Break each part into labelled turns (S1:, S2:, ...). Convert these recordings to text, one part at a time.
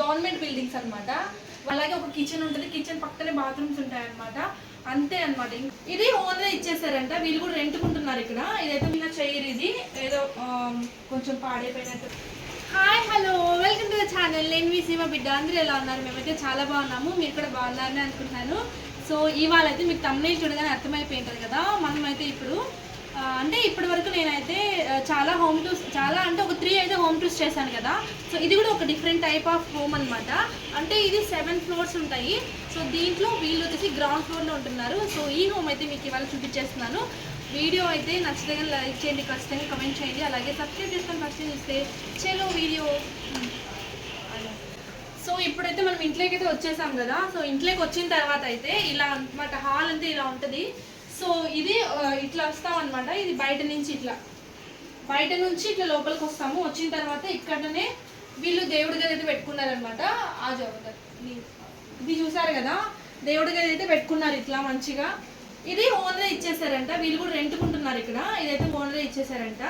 S1: Government buildings అనమాట అలాగే ఒక కిచెన్ ఉంటుంది. కిచెన్ పక్కనే బాత్రూమ్స్ ఉంటాయి అనమాట అంతే అనమాట ఇది ఓనర్ ఇచ్చేసారంట. వీళ్ళు కూడా రెంట్కుంటున్నారు ఇక్కడ. ఇదైతే మీద చైర్ ఇది. ఏదో కొంచెం పాడైపోయినట్టు. Hi hello welcome to the channel నేను మీ సీమ బిడ్డ. అందరూ ఎలా ఉన్నారు? మేమైతే చాలా బాగున్నాము. మీరు కూడా బాగున్నారని అనుకుంటున్నాను. సో ఇవాళ అయితే మీకు తమ్ముని చూడగానే అర్థమైపోయి ఉంటుంది కదా. మనమైతే ఇప్పుడు అంటే ఇప్పటి వరకు నేనైతే చాలా హోమ్ టూర్స్ చాలా అంటే ఒక త్రీ అయితే హోమ్ టూర్స్ చేశాను కదా. సో ఇది కూడా ఒక డిఫరెంట్ టైప్ ఆఫ్ హోమ్ అనమాట అంటే ఇది సెవెన్ ఫ్లోర్స్ ఉంటాయి. సో దీంట్లో వీళ్ళు వచ్చేసి గ్రౌండ్ ఫ్లోర్లో ఉంటున్నారు. సో ఈ హోమ్ అయితే మీకు ఇవాళ చూపించేస్తున్నాను. వీడియో అయితే నచ్చితే లైక్ చేయండి ఖచ్చితంగా కమెంట్ చేయండి. అలాగే సబ్స్క్రైబ్ చేసుకొని ఫస్ట్ చూస్తే చలో వీడియో. సో ఇప్పుడైతే మనం ఇంట్లోకి అయితే వచ్చేసాం కదా. సో ఇంట్లోకి వచ్చిన తర్వాత అయితే ఇలా అన్నమాట హాల్ అంతా ఇలా ఉంటుంది. సో ఇది ఇట్లా వస్తాం అనమాట ఇది బయట నుంచి ఇట్లా. బయట నుంచి ఇట్లా లోపలికి వస్తాము. వచ్చిన తర్వాత ఇక్కడనే వీళ్ళు దేవుడి గది అయితే పెట్టుకున్నారనమాట ఆ జరుగుతుంది ఇది చూసారు కదా? దేవుడి గది అయితే పెట్టుకున్నారు ఇట్లా మంచిగా. ఇది ఓనరే ఇచ్చేసారంట వీళ్ళు కూడా రెంట్కుంటున్నారు ఇక్కడ. ఇదైతే ఓనరే ఇచ్చేసారంట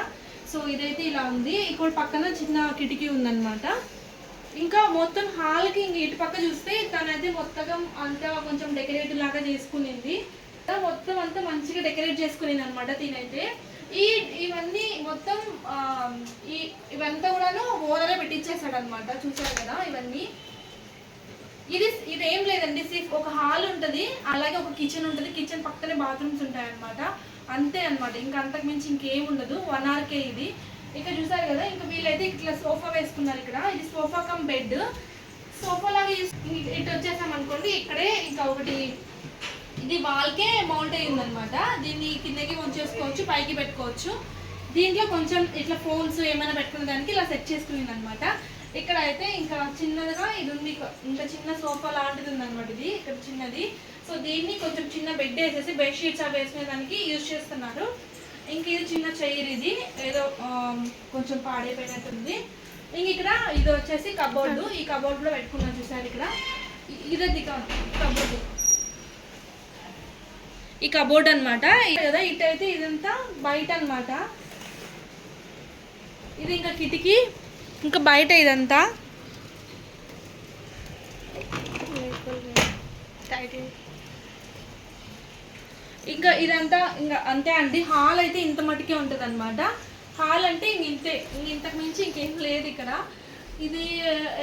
S1: సో ఇదైతే ఇలా ఉంది. ఇక్కడ పక్కన చిన్న కిటికీ ఉందన్నమాట. ఇంకా మొత్తం హాల్కి ఇంక ఇటు పక్క చూస్తే తనైతే మొత్తం అంతా కొంచెం డెకరేటివ్ లాగా చేసుకునింది. మొత్తం అంతా మంచిగా డెకరేట్ చేసుకునేది అనమాట తినైతే. ఈ ఇవన్నీ మొత్తం ఈ ఇవంతా కూడాను ఓనరే పెట్టించేసాడు అనమాట చూసారు కదా ఇవన్నీ. ఇది ఇది ఏం లేదండి సిఫ్ ఒక హాల్ ఉంటుంది అలాగే ఒక కిచెన్ ఉంటుంది కిచెన్ పక్కనే బాత్రూమ్స్ ఉంటాయి అనమాట అంతే అనమాట ఇంకా అంతకు మించి ఇంకేం ఉండదు వన్ ఆర్కే ఇది. ఇక్కడ చూసారు కదా ఇంకా వీళ్ళైతే ఇట్లా సోఫా వేసుకున్నారు ఇక్కడ ఇది సోఫా కమ్ బెడ్ సోఫా లాగా ఇటు వచ్చేసాం అనుకోండి ఇక్కడే ఇంకా ఒకటి ఇది వాల్కే మౌంట్ అయ్యింది అనమాట దీన్ని కిందకి ఉంచేసుకోవచ్చు పైకి పెట్టుకోవచ్చు. దీంట్లో కొంచెం ఇట్లా ఫోన్స్ ఏమైనా పెట్టుకునే దానికి ఇలా సెట్ చేసుకునేది అనమాట ఇక్కడ అయితే ఇంకా చిన్నదిగా ఇది ఉంది. ఇంకా చిన్న సోఫా లాంటిది ఉంది అనమాట ఇది. ఇక్కడ చిన్నది. సో దీన్ని కొంచెం చిన్న బెడ్ వేసేసి బెడ్షీట్స్ అవి వేసుకునే దానికి యూజ్ చేస్తున్నారు. ఇంక ఇది చిన్న చైర్ ఇది. ఏదో కొంచెం పాడైపోయినట్టుంది. ఇంక ఇక్కడ ఇది వచ్చేసి కబోర్డు ఈ కబోర్డ్ కూడా పెట్టుకున్నాను చూసారు ఇక్కడ? ఇది ఇదే కబోర్డు ఈ కబోర్డ్ అనమాట కదా ఇటైతే ఇదంతా బయట అనమాట ఇది ఇంకా కిటికీ ఇంకా బయట ఇదంతా. ఇంకా ఇదంతా ఇంకా అంతే అండి. హాల్ అయితే ఇంత మటుకే ఉంటుంది అనమాట హాల్ అంటే ఇంక ఇంతే ఇంక ఇంతకు మించి ఇంకేం లేదు ఇక్కడ. ఇది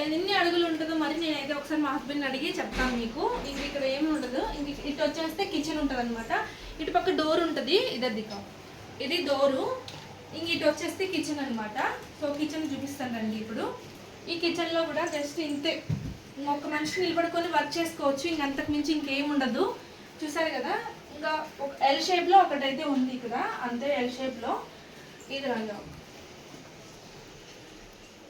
S1: ఎన్ని అడుగులు ఉంటుందో మరి నేనైతే ఒకసారి మా హస్బెండ్ అడిగి చెప్తాను మీకు. ఇంక ఇక్కడ ఏమి ఉండదు. ఇంక ఇటు వచ్చేస్తే కిచెన్ ఉంటుంది అనమాట ఇటు పక్క డోర్ ఉంటుంది. ఇదద్దిక ఇది డోరు ఇంక ఇటు వచ్చేస్తే కిచెన్ అనమాట సో కిచెన్ చూపిస్తాను రండి ఇప్పుడు. ఈ కిచెన్లో కూడా జస్ట్ ఇంతే. ఒక మనిషి నిలబడుకొని వర్క్ చేసుకోవచ్చు. ఇంక అంతకు మించి ఇంకేం ఉండదు. చూసారు కదా? ఇంకా ఒక ఎల్ షేప్లో ఒకటైతే ఉంది ఇక్కడ. అంతే ఎల్ షేప్లో ఇది రంగం.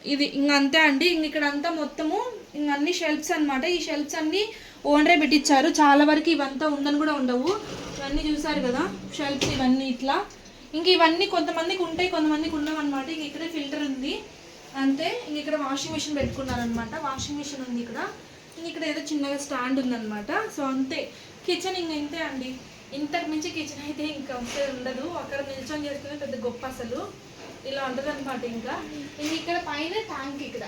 S1: ఇది ఇంక అంతే అండి. ఇంక ఇక్కడ అంతా మొత్తము ఇంక అన్ని షెల్ఫ్స్ అన్నమాట. ఈ షెల్ఫ్స్ అన్నీ ఓనరే పెట్టించారు చాలా వరకు ఇవంతా ఉందని కూడా ఉండవు. ఇవన్నీ చూసారు కదా షెల్ఫ్స్ ఇవన్నీ ఇట్లా. ఇంక ఇవన్నీ కొంతమందికి ఉంటాయి కొంతమందికి ఉండవన్నమాట. ఇంక ఇక్కడే ఫిల్టర్ ఉంది. అంతే. ఇంక ఇక్కడ వాషింగ్ మిషన్ పెట్టుకున్నారనమాట వాషింగ్ మిషన్ ఉంది ఇక్కడ. ఇంక ఇక్కడ ఏదో చిన్నగా స్టాండ్ ఉందన్నమాట. సో అంతే. కిచెన్ ఇంక ఇంతే అండి. ఇంతకు మించి కిచెన్ అయితే ఇంకా అంతే ఉండదు. అక్కడ నిల్చొని చేసుకునే పెద్ద గొప్ప అసలు. ఇలా ఉంటుంది అనమాట ఇంకా. ఇంక ఇక్కడ పైన ట్యాంక్ ఇక్కడ.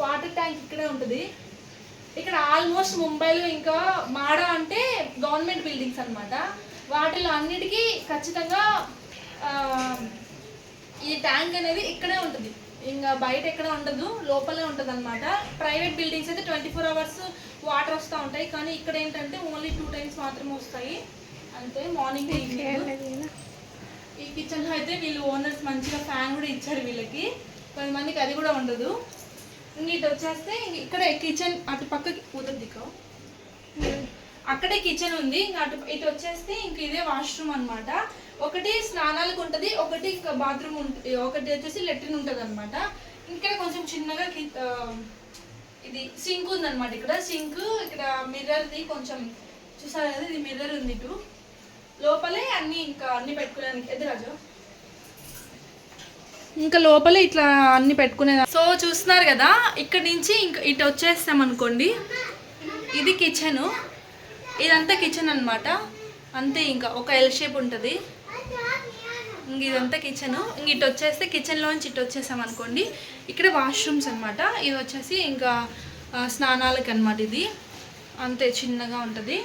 S1: వాటర్ ట్యాంక్ ఇక్కడే ఉంటుంది. ఇక్కడ ఆల్మోస్ట్ ముంబైలో ఇంకా మాడ అంటే గవర్నమెంట్ బిల్డింగ్స్ అన్నమాట. వాటిలో అన్నిటికీ ఖచ్చితంగా ఈ ట్యాంక్ అనేది ఇక్కడే ఉంటుంది. ఇంకా బయట ఎక్కడ ఉండదు లోపలే ఉంటుంది అనమాట ప్రైవేట్ బిల్డింగ్స్ అయితే ట్వంటీ ఫోర్ అవర్స్ వాటర్ వస్తూ ఉంటాయి. కానీ ఇక్కడ ఏంటంటే ఓన్లీ టూ టైమ్స్ మాత్రమే వస్తాయి. అంతే మార్నింగ్ ఈవినింగ్. ఈ కిచెన్లో అయితే వీళ్ళు ఓనర్స్ మంచిగా ఫ్యాన్ కూడా ఇచ్చారు వీళ్ళకి. కొంతమందికి అది కూడా ఉండదు. ఇటు వచ్చేస్తే ఇక్కడ కిచెన్ అటు పక్కకి ఉదర్ అక్కడే కిచెన్ ఉంది. ఇంకా అటు ఇటు వచ్చేస్తే ఇంక ఇదే వాష్రూమ్ అనమాట ఒకటి స్నానాలకు ఉంటుంది ఒకటి ఇంకా బాత్రూమ్ ఉంటుంది ఒకటి వచ్చేసి లెట్రిన్ ఉంటుంది అనమాట ఇక్కడ కొంచెం చిన్నగా ఇది సింక్ ఉందన్నమాట ఇక్కడ. సింక్ ఇక్కడ మిర్రర్ది కొంచెం చూసారు కదా ఇది మిర్రర్ ఉంది ఇటు. లోపలే అన్ని ఇంకా అన్ని పెట్టుకోవడానికి. ఎదురాజు ఇంకా లోపలే ఇట్లా అన్ని పెట్టుకునేది సో చూస్తున్నారు కదా ఇక్కడ నుంచి ఇంకా ఇటు వచ్చేస్తాం అనుకోండి. ఇది కిచెన్ ఇదంతా కిచెన్ అనమాట అంతే ఇంకా ఒక ఎల్ షేప్ ఉంటుంది.
S2: ఇంక ఇదంతా కిచెన్ ఇంక ఇటు వచ్చేస్తే కిచెన్లోంచి ఇటు వచ్చేసాం అనుకోండి. ఇక్కడ వాష్రూమ్స్ అనమాట ఇది వచ్చేసి ఇంకా స్నానాలకి అనమాట ఇది. అంతే చిన్నగా ఉంటుంది.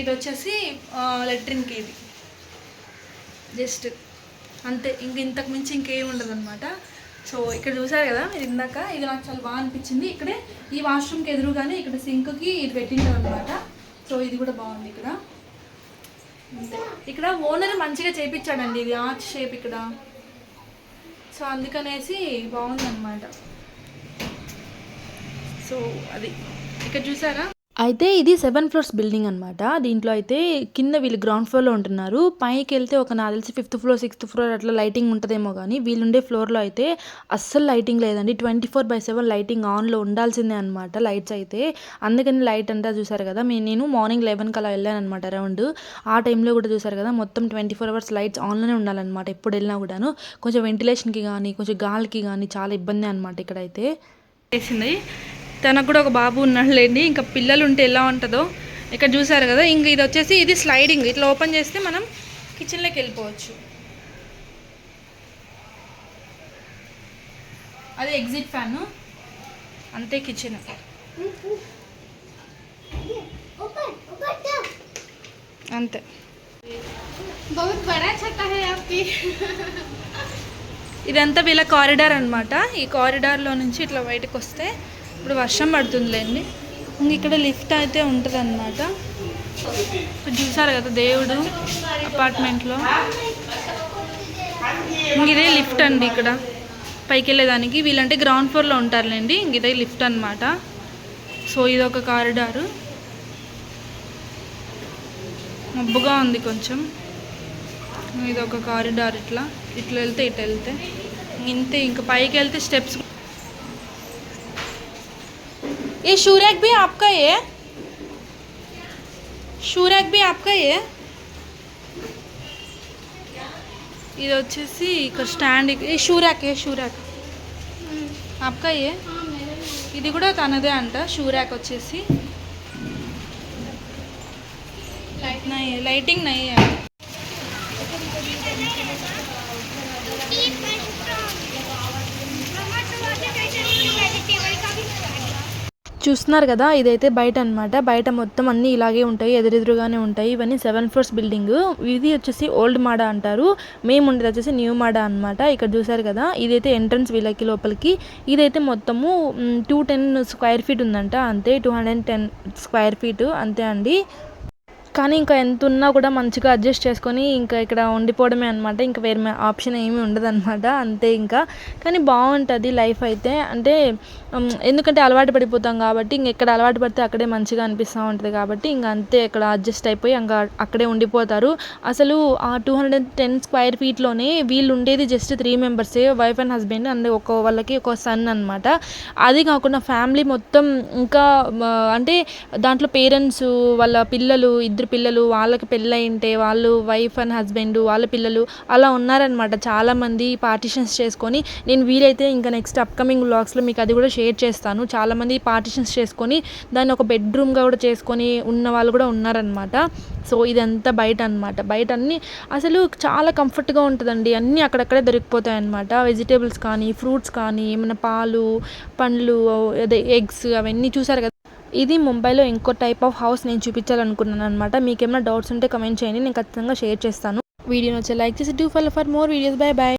S2: ఇది వచ్చేసి లెట్రిన్కి ఇది జస్ట్ అంతే. ఇంక ఇంతకు మించి ఇంకేం ఉండదు అనమాట సో ఇక్కడ చూసారు కదా మీరు ఇందాక? ఇది నాకు చాలా బాగా అనిపించింది. ఇక్కడే ఈ వాష్రూమ్కి ఎదురుగానే ఇక్కడ సింక్కి ఇది పెట్టింటారు అనమాట సో ఇది కూడా బాగుంది ఇక్కడ. ఇక్కడ ఓనర్ మంచిగా చేపించాడండి. ఇది ఆర్చ్ షేప్ ఇక్కడ. సో అందుకనేసి బాగుందన్నమాట. సో అది. ఇక్కడ చూసారా?
S1: అయితే ఇది సెవెన్ ఫ్లోర్స్ బిల్డింగ్ అనమాట దీంట్లో అయితే కింద వీళ్ళు గ్రౌండ్ ఫ్లోర్లో ఉంటున్నారు. పైకి వెళ్తే ఒక నాకు తెలిసి ఫిఫ్త్ ఫ్లోర్ సిక్స్త్ ఫ్లోర్ అట్లా లైటింగ్ ఉంటుందేమో కానీ వీళ్ళుండే ఫ్లోర్లో అయితే అస్సలు లైటింగ్ లేదండి. Twenty four by seven lighting ఆన్లో ఉండాల్సిందే అనమాట లైట్స్ అయితే. అందుకని లైట్ అంతా చూసారు కదా మీ నేను మార్నింగ్ లెవెన్కి అలా వెళ్ళాను అనమాట అరౌండ్. ఆ టైంలో కూడా చూసారు కదా మొత్తం ట్వంటీ ఫోర్ అవర్స్ లైట్స్ ఆన్లోనే ఉండాలన్నమాట ఎప్పుడు వెళ్ళినా కూడాను. కొంచెం వెంటిలేషన్కి కానీ కొంచెం గాలికి కానీ చాలా ఇబ్బంది అనమాట ఇక్కడైతే.
S2: చేసింది. తనకు కూడా ఒక బాబు ఉన్నాడులేండి. ఇంకా పిల్లలు ఉంటే ఎలా ఉంటుందో ఇక్కడ చూసారు కదా. ఇంక ఇది వచ్చేసి ఇది స్లైడింగ్ ఇట్లా ఓపెన్ చేస్తే మనం కిచెన్లోకి వెళ్ళిపోవచ్చు. అదే ఎగ్జిట్ ఫ్యాను అంతే కిచెన్ అంతే. ఇదంతా వీళ్ళ కారిడార్ అనమాట ఈ కారిడార్లో నుంచి ఇట్లా బయటకు వస్తే ఇప్పుడు వర్షం పడుతుందిలేండి. ఇంక ఇక్కడ లిఫ్ట్ అయితే ఉంటుంది అనమాట చూసారు కదా దేవుడు అపార్ట్మెంట్లో. ఇంక ఇదే లిఫ్ట్ అండి ఇక్కడ. పైకి వెళ్ళేదానికి. వీళ్ళంటే గ్రౌండ్ ఫ్లోర్లో ఉంటారులేండి. ఇంక ఇదే లిఫ్ట్ అనమాట సో ఇది ఒక కారిడారు. మబ్బుగా ఉంది కొంచెం. ఇది ఒక కారిడార్ ఇట్లా. ఇట్లా వెళ్తే ఇటు వెళ్తే. ఇంతే ఇంకా పైకి వెళ్తే స్టెప్స్ ये शू रैक भी आपका ही है షూ ర్యాక్ బి ఆప్కా ఏ ఇది వచ్చేసి ఇక్కడ స్టాండ్ ఈ షూ ర్యాక్ ఏ షూ ర్యాక్ ఆప్కా ఏ ఇది కూడా తనదే అంట షూ ర్యాక్ వచ్చేసి నై లైటింగ్ నై
S1: చూస్తున్నారు కదా ఇదైతే బయట అన్నమాట. బయట మొత్తం అన్ని ఇలాగే ఉంటాయి ఎదురెదురుగానే ఉంటాయి. ఇవన్నీ సెవెన్ ఫ్లోర్స్ బిల్డింగ్. ఇది వచ్చేసి ఓల్డ్ మాడా అంటారు. మేము ఉండేది వచ్చేసి న్యూ మాడా అన్నమాట. ఇక్కడ చూసారు కదా ఇదైతే ఎంట్రన్స్ వీళ్ళకి లోపలికి. ఇదైతే మొత్తము టూ టెన్ స్క్వేర్ ఫీట్ ఉందంట. అంతే two hundred ten square feet అంతే అండి. కానీ ఇంకా ఎంత ఉన్నా కూడా మంచిగా అడ్జస్ట్ చేసుకొని ఇంకా ఇక్కడ ఉండిపోవడమే అనమాట ఇంకా వేరే ఆప్షన్ ఏమీ ఉండదు అనమాట అంతే ఇంకా. కానీ బాగుంటుంది లైఫ్ అయితే. అంటే ఎందుకంటే అలవాటు పడిపోతాం కాబట్టి ఇంక ఎక్కడ అలవాటు పడితే అక్కడే మంచిగా అనిపిస్తూ ఉంటుంది కాబట్టి ఇంకా అంతే ఇక్కడ అడ్జస్ట్ అయిపోయి ఇంకా అక్కడే ఉండిపోతారు. అసలు ఆ టూ హండ్రెడ్ టెన్ స్క్వేర్ ఫీట్లోనే వీళ్ళు ఉండేది జస్ట్ త్రీ మెంబర్సే వైఫ్ అండ్ హస్బెండ్ అండ్ ఒక వాళ్ళకి ఒక సన్ అనమాట అది కాకుండా ఫ్యామిలీ మొత్తం ఇంకా అంటే దాంట్లో పేరెంట్స్ వాళ్ళ పిల్లలు ఇద్దరు పిల్లలు వాళ్ళకి పెళ్ళయింటే వాళ్ళు వైఫ్ అండ్ హస్బెండ్ వాళ్ళ పిల్లలు అలా ఉన్నారనమాట చాలామంది పార్టిషన్స్ చేసుకొని. నేను వీలైతే ఇంకా నెక్స్ట్ అప్కమింగ్ బ్లాగ్స్లో మీకు అది కూడా షేర్ చేస్తాను. చాలామంది పార్టిషన్స్ చేసుకొని దాన్ని ఒక బెడ్రూమ్గా కూడా చేసుకొని ఉన్న వాళ్ళు కూడా ఉన్నారనమాట సో ఇదంతా బయట అనమాట బయట అన్నీ అసలు చాలా కంఫర్ట్గా ఉంటుందండి. అన్నీ అక్కడక్కడే దొరికిపోతాయి అనమాట వెజిటేబుల్స్ కానీ ఫ్రూట్స్ కానీ ఏమైనా పాలు పండ్లు అదే ఎగ్స్ అవన్నీ చూసారు కదా? ఇది ముంబైలో ఇంకో టైప్ ఆఫ్ హౌస్ నేను చూపించాలనుకున్నాను అనమాట మీకు ఏమైనా డౌట్స్ ఉంటే కమెంట్ చేయండి. నేను ఖచ్చితంగా షేర్ చేస్తాను. వీడియో వచ్చే లైక్ చేసి do follow for more videos bye bye